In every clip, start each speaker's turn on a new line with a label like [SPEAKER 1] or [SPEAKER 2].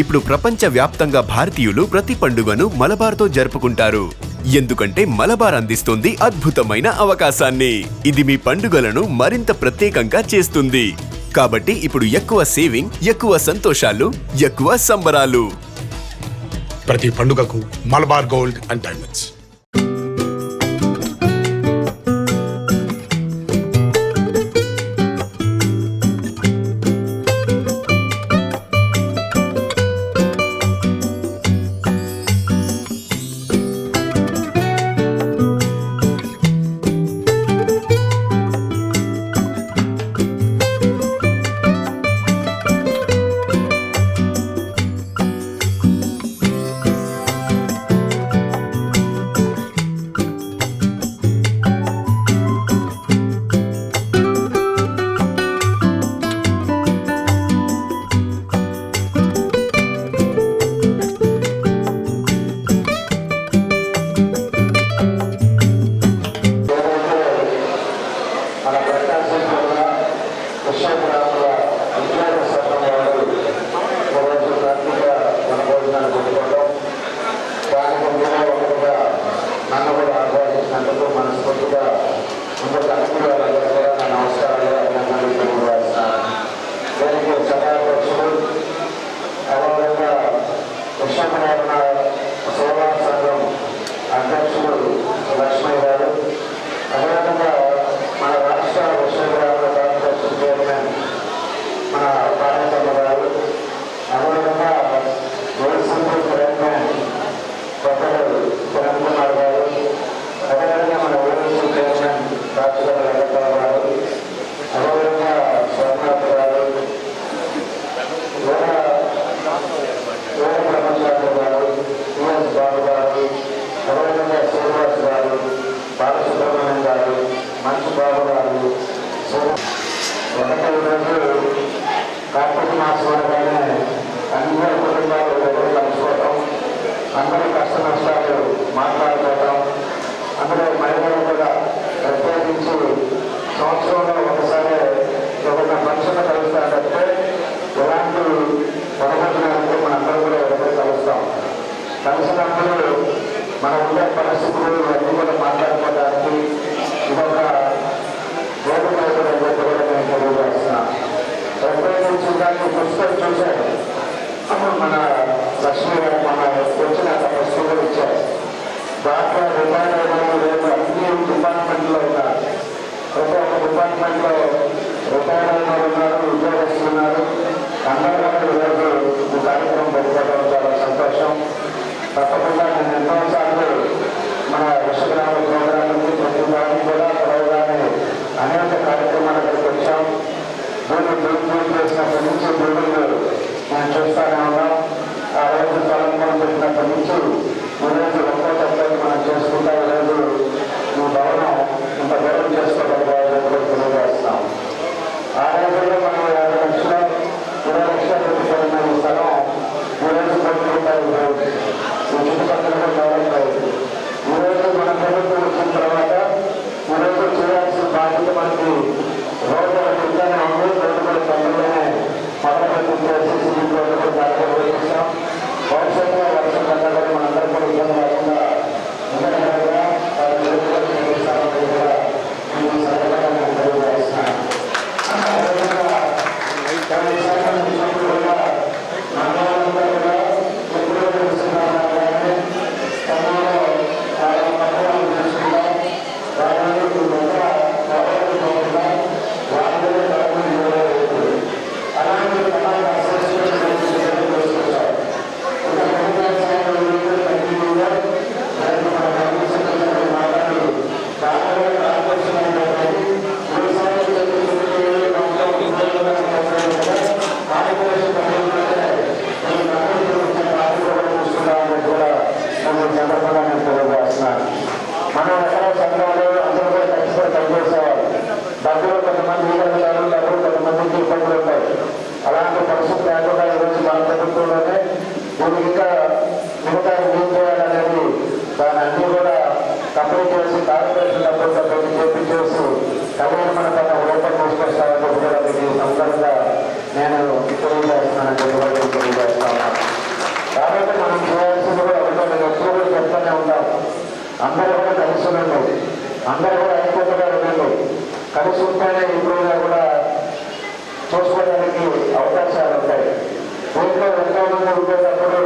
[SPEAKER 1] ఇప్పుడు ప్రపంచ వ్యాప్తంగా భారతీయులు ప్రతి పండుగను మలబార్తో జరుపుకుంటారు. ఎందుకంటే మలబార్ అందిస్తుంది అద్భుతమైన అవకాశాన్ని. ఇది మీ పండుగలను మరింత ప్రత్యేకంగా చేస్తుంది. కాబట్టి ఇప్పుడు ఎక్కువ సేవింగ్ ఎక్కువ సంతోషాలు ఎక్కువ సంబరాలు.
[SPEAKER 2] ప్రతి పండుగకు మలబార్ గోల్డ్ అండ్ డైమండ్స్.
[SPEAKER 3] మంచి బాబు గారు ఒకటే రోజు కార్తీక మాసం అనగానే అందరి కుటుంబాలు దగ్గర కలుసుకోవటం అందరి కష్ట నష్టాలు మాట్లాడుకోవటం అందులో మహిళలు కూడా ప్రత్యేకించి సంవత్సరంలో ఒకసారి ఏదైనా మనుషులు కలుస్తారంటే ఎలాంటి వరకట్లంటే మనందరూ కూడా ఎవరైనా కలుస్తాం. కలిసినప్పుడు మన ఉండే పరిస్థితులు ఇవన్నీ కూడా మాట్లాడుకోవడానికి ఇదొక వేదిక అని చెప్పి కూడా నేను తెలియజేస్తున్నాను ప్రత్యేకించి దాన్ని పుస్తకం చూశాను అప్పుడు మన లక్ష్మీ గారు మన వచ్చిన పుస్తకం ఇచ్చారు దాంట్లో రిటైర్ అయిన అన్ని డిపార్ట్మెంట్లో ఉన్నారు ప్రతి ఒక్క డిపార్ట్మెంట్లో రిటైర్ అయిన ఉన్నారు ఉద్యోగస్తున్నారు అందరూ కూడా ఈరోజు ఈ కార్యక్రమం పెట్టుకోవడం చాలా సంతోషం తప్పకుండా నేను ఎన్నోసార్లు మన విశ్వగ్రామ ప్రోగ్రాంకి డబ్బులు కొంతమంది వీళ్ళంటారు డబ్బులు కొంతమందికి ఇబ్బందులు ఉంటాయి. అలాంటి పరిస్థితి లేకుండా ఈరోజు మన ప్రభుత్వంలోనే దీనికి ఇంకా మిగతా ఏం చేయాలనేది దాని అన్ని కూడా కంప్లీట్ చేసి కార్పొరేషన్ డబ్బులతో చేసి చేపించేసి మన తన ఓపెన్ తీసుకొస్తారని కూడా మీకు సందర్భంగా నేను తెలియజేస్తున్నాను చెప్పి తెలియజేస్తాను కాబట్టి మనం చేయాల్సింది కూడా ఒకటే ఎక్కువ కూడా చెప్తూనే ఉంటాం అందరూ కూడా కలిసి ఉండండి. అందరూ కూడా కలిసి పైన ఇంట్లో కూడా చూసుకోవడానికి అవకాశాలు ఉంటాయి. ఊరిలో ఎంతో ఉండేటప్పుడు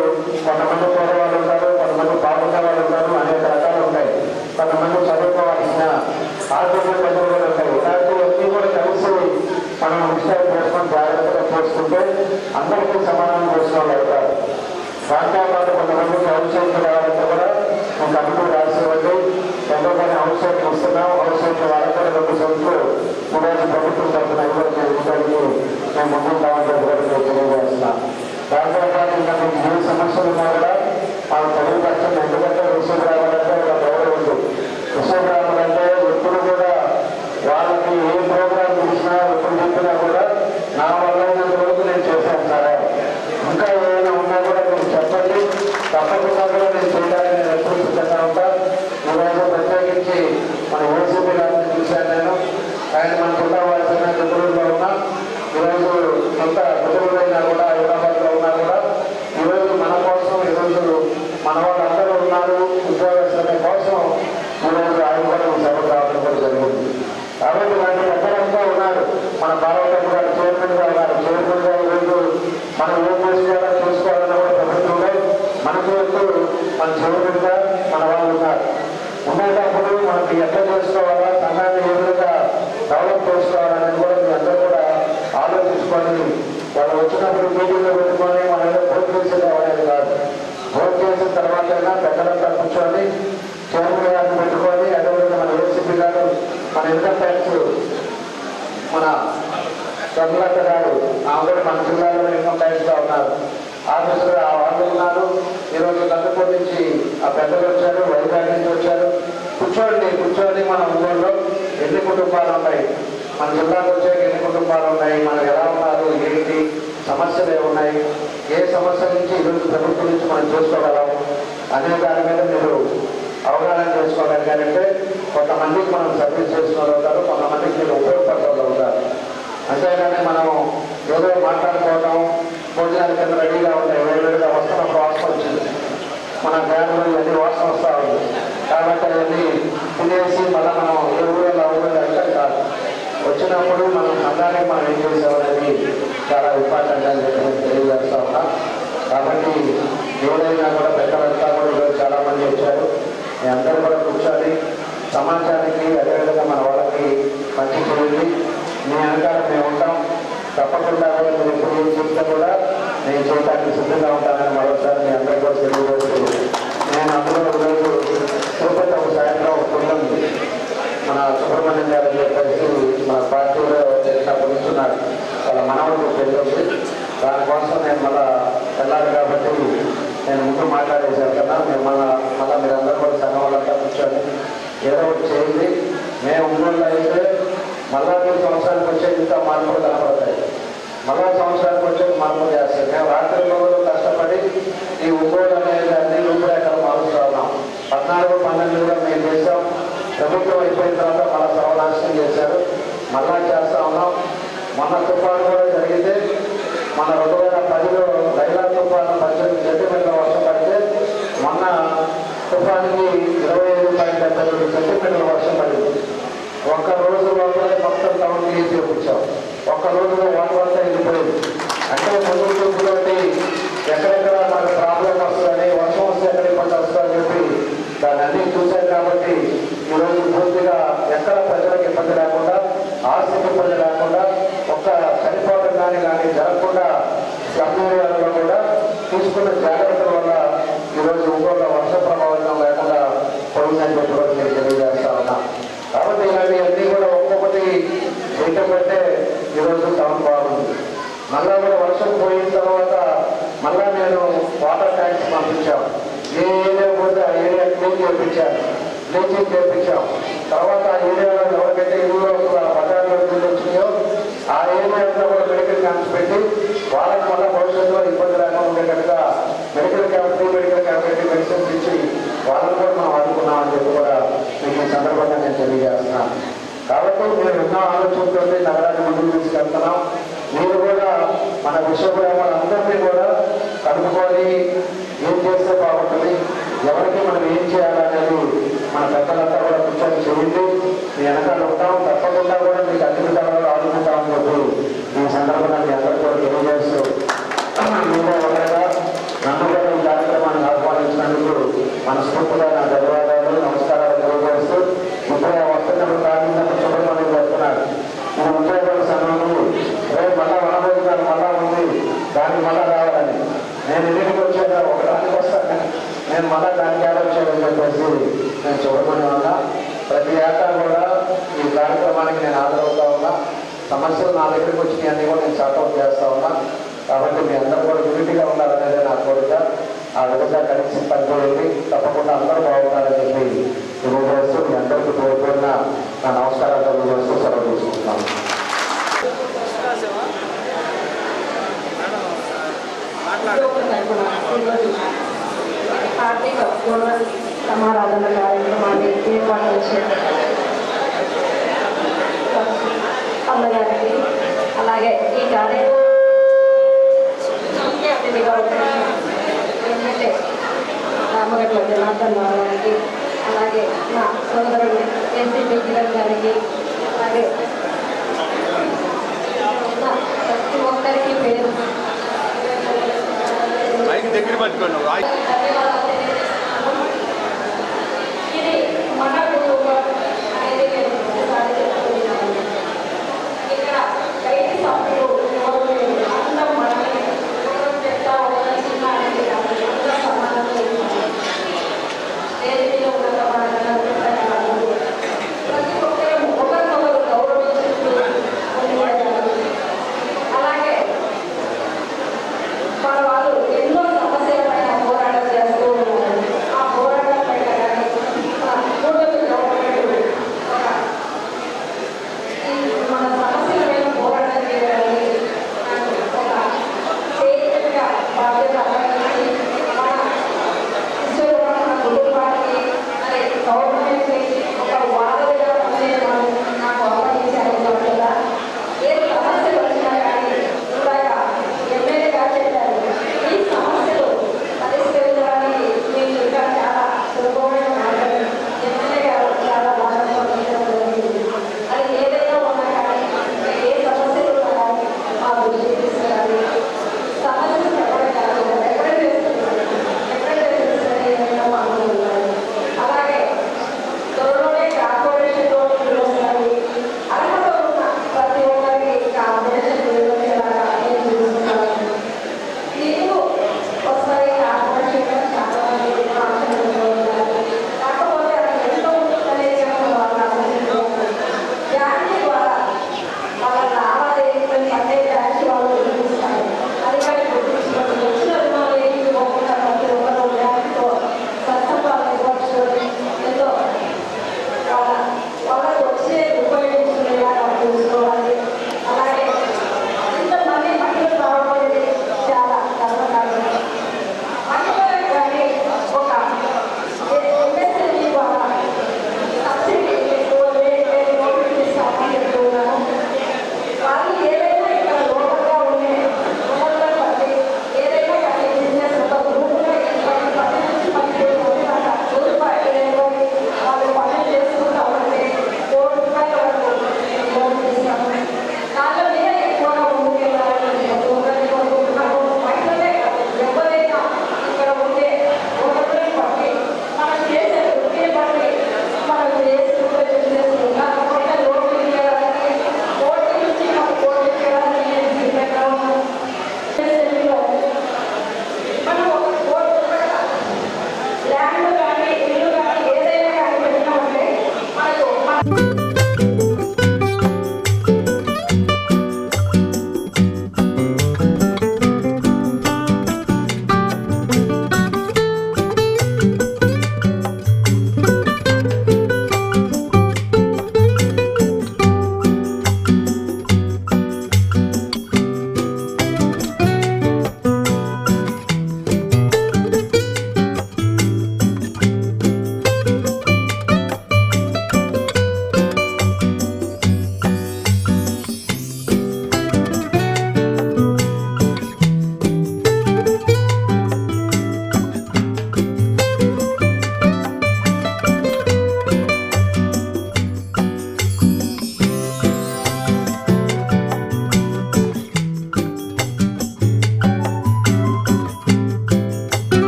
[SPEAKER 3] కొంతమంది పేదవాళ్ళు ఉంటారు కొంతమంది బాగున్న వాళ్ళు ఉంటారు అనేక రకాలు ఉంటాయి. కొంతమంది చదువుకోవాల్సిన ఆర్థిక పెద్దలు ఉంటాయి. ఇలాంటివన్నీ కూడా కలిసి మనం విషయాలు చేసుకొని జాగ్రత్తగా చూసుకుంటే అందరికీ సమానం చేసుకోగలుగుతారు దాంతోపాటు కొంతమంది చదువు కూడా మేము ముందుకు కావాలని కూడా నేను తెలియజేస్తున్నాం దాంతో పాటు ఇంకా ఏ సమస్యలు ఉన్నా కూడా మాకు తెలియపరచండి ఎందుకంటే రావాలంటే ఒక గౌరవం ఉంది విషయం రావాలంటే ఎప్పుడు కూడా వాళ్ళకి ఏ ప్రోగ్రాం చూసినా ఎప్పుడు చెప్పినా కూడా నా వల్ల ఉన్నంత వరకు నేను చేశాను సార్ ఇంకా ఏమైనా ఉన్నా కూడా మీరు చెప్పండి తప్పకుండా కూడా నేను చేయడానికి నేను ఎప్పుడు సిద్ధంగా ఉంటా ఈరోజు ప్రత్యేకించి మన ఓసీపీ గారిని చూశాను నేను ఆయన మన జిల్లా వాసిన గుంటూరులో ఉన్నా ఈరోజు కొంత గుంటూరులో కూడా హైదరాబాద్లో ఉన్నా కూడా ఈరోజు మన కోసం ఈరోజు మన వాళ్ళందరూ ఉన్నారు ఉద్యోగస్తుల కోసం ఈరోజు ఆయన కూడా ఈ సభకు రావడం కూడా జరిగింది కాబట్టి మనకి ఎక్కడంతా ఉన్నారు మన భారత గారు చైర్మన్గా ఉన్నారు చైర్మన్గా ఈరోజు మనం ఏం చేసుకోవాలో చూసుకోవాలన్న కూడా ప్రభుత్వంలో మనకు ఎప్పుడు మన చైర్మన్గా మన వాళ్ళు ఉన్నారు ఉండేటప్పుడు మనకి ఎట్లా చేసుకోవాలా సంఘాన్ని ఏ విధంగా డెవలప్ చేసుకోవాలనేది కూడా మీ అందరూ కూడా ఆలోచించుకొని వాళ్ళు మీటింగ్లో పెట్టుకొని మన ఏదో భోజనం చేసేది అనేది కాదు. భోజనం చేసిన తర్వాత అయినా పెద్దలంతా కూర్చొని చైర్మన్ గారిని పెట్టుకొని అదేవిధంగా మన ఏసీపీ గారు మన ఇన్కమ్ ట్యాక్స్ మన చంద్రలత గారు ఆమె మన జిల్లాలో ఇన్కమ్ ట్యాక్స్గా ఉన్నారు. ఆఫీసర్ వాళ్ళు ఉన్నారు. ఈరోజు కందుకూరు నుంచి ఆ పెద్దలు వచ్చారు వైజాగ్ నుంచి వచ్చారు. కూర్చోండి కూర్చోండి మన ఊళ్ళో. ఎన్ని కుటుంబాలు ఉన్నాయి? మన జిల్లాకు వచ్చాక ఎన్ని కుటుంబాలు ఉన్నాయి? మనం ఎలా ఉన్నారు? ఏంటి? సమస్యలు ఏమున్నాయి ఏ సమస్య నుంచి ఈరోజు ప్రభుత్వం నుంచి మనం చూసుకోగలం? అనే దాని మీద మీరు అవగాహన చేసుకోగలిగారంటే కొంతమందికి మనం సర్వీస్ చేసిన వాళ్ళు అవుతారు కొంతమందికి మీరు ఉపయోగపడే వాళ్ళు అవుతారు అంతేగాని మనం ఏదో మాట్లాడుకోవడం భోజనాల కింద రెడీగా ఉంటాయి వేరువేరుగా వస్తున్న వాసన వచ్చింది. మన బ్యాగులు ఇవన్నీ వాసన వస్తూ ఉంది. కాబట్టి అవన్నీ తినేసి మళ్ళీ మనం ఏ ఊళ్ళో ఊళ్ళో అంటే కాదు. వచ్చినప్పుడు మనం అలానే మనం ఏం చేసేవాళ్ళని చాలా ఇంపార్టెంట్ అని చెప్పి నేను తెలియజేస్తా ఉన్నా. కాబట్టి ఎవరైనా కూడా పెద్దలంతా కూడా ఈరోజు చాలా మంది వచ్చారు. మీ అందరూ కూడా కూర్చొని సమాజానికి అదేవిధంగా మన వాళ్ళకి మంచి చేయండి మీ వెనకాల మేము ఉంటాం. తప్పకుండా కూడా మీరు ఎప్పుడు ఏం కూడా నేను చూడటానికి సిద్ధంగా ఉంటానని మరోసారి మీ అందరూ కూడా తెలియజేస్తూ నేను అందులో ఈరోజు తిరుపతి ఒక సాయంత్రం ఒక కుటుంబం మన సుబ్రహ్మణ్యం గారు చెప్పేసి మన పార్టీలో చేసిన పొందుతున్నారు. వాళ్ళ మనవడు పెళ్ళి దానికోసం నేను మళ్ళా వెళ్ళాలి కాబట్టి నేను ముందు మాట్లాడేసాను కదా. మేము మన మళ్ళీ మీరందరూ కూడా సంఘం వాళ్ళంతా కూర్చొని ఏదో ఒకటి చేయండి. మేము ఉన్నోళ్ళు అయితే మళ్ళా మీరు సంవత్సరానికి వచ్చే ఇంకా మార్పులు కనపడతాయి. మళ్ళా సంవత్సరానికి వచ్చే మార్పులు చేస్తాయి. మేము రాత్రి రోజులు కష్టపడి ఈ ఒంగోలు అనేది అన్ని రూపురేఖలు మారుస్తూ ఉన్నాం. పద్నాలుగు పన్నెండు కూడా మేము చేసాం ప్రభుత్వం అయిపోయిన తర్వాత మళ్ళా సర్వనాశనం చేశారు. మళ్ళా చేస్తా ఉన్నాం. మొన్న తుఫాను కూడా జరిగితే మన రెండు వేల పదిలో రైలా తుఫాను పద్దెనిమిది సెంటీమీటర్ల వర్షం పడితే మొన్న తుఫానికి ఇరవై ఐదు పాయింట్ డెబ్బై రెండు సెంటీమీటర్ల వర్షం పడింది. ఒక్క రోజు లోపలే మొత్తం టౌన్ క్లీన్ చేయించాం. ఒక్క రోజులో వాటర్ వెళ్ళిపోయింది అంటే ముందు చూపుతోటి ఎక్కడెక్కడ మనకు ప్రాబ్లం వస్తుందని వర్షం వస్తే ఎక్కడ ఇబ్బంది వస్తుందని చెప్పి దాన్ని అన్ని చూశారు కాబట్టి ఈరోజు పూర్తిగా ఎక్కడ ప్రజలకు ఇబ్బంది ఆర్థిక ఆస్తికి ఇబ్బంది లేకుండా ఒక్క చనిపోవడం కానీ కానీ జరగకుండా ఏరియాలలో కూడా తీసుకున్న జాగ్రత్తల వల్ల ఈరోజు ఒక్కొక్క వర్ష ప్రభావితం లేకుండా పోయిందని చెప్పి కూడా నేను తెలియజేస్తా ఉన్నా. కాబట్టి ఇలాంటివన్నీ కూడా ఒక్కొక్కటి చేయటం ఈరోజు టౌన్ బాగుంది. మళ్ళా కూడా వర్షం పోయిన తర్వాత మళ్ళా నేను వాటర్ ట్యాంక్స్ పంపించాం ఏ ఏరియా పోతే ఆ ఏరియా క్లీన్ చేయించాను. బ్లీచింగ్ చేయించాం తర్వాత ఆ ఏరియా ఏరియా అంతా కూడా మెడికల్ క్యాంప్స్ పెట్టి వాళ్ళకి మళ్ళీ భవిష్యత్తులో ఇబ్బంది లేకుండా ఉండేటట్టుగా medical camp free medical camp పెట్టి మెడిసిన్స్ ఇచ్చి వాళ్ళని కూడా మనం ఆదుకున్నామని చెప్పి కూడా మీకు ఈ సందర్భంగా నేను తెలియజేస్తున్నాను. కాబట్టి మేము ఎన్నో ఆలోచనతో నగరాన్ని ముందుకు తీసుకెళ్తున్నాం. మీరు కూడా మన విశ్వబ్రహ్మలందరినీ కూడా కనుక్కొని ఏం చేస్తే బాగుంటుంది ఎవరికి మనం ఏం చేయాలనేది మన పెద్దలంతా కూడా కూర్చొని చేయండి మీ వెనకాల ఉంటాం తప్పకుండా కూడా మీకు అన్ని విధాలుగా ఆదుకుంటామని ఈ సందర్భంగా మీ అందరూ కూడా తెలియజేస్తూ నమ్మకం కార్యక్రమాన్ని ఆహ్వానించినందుకు మనస్ఫూర్తిగా నా ధన్యవాదాలు. నమస్కారం. మంచి పనిచేయండి తప్పకుండా అందరూ బాగుంటారని చెప్పి తెలియజేస్తూ మీ అందరికీ కోరుకున్న నా నమస్కారాలు తెలియజేస్తూ సెలవు తీసుకుంటున్నాను.
[SPEAKER 4] పార్టీ చేసి పెట్టడం జరిగి మరి ప్రతి ఒక్కరికి పేరు.
[SPEAKER 1] దగ్గర పట్టుకోండి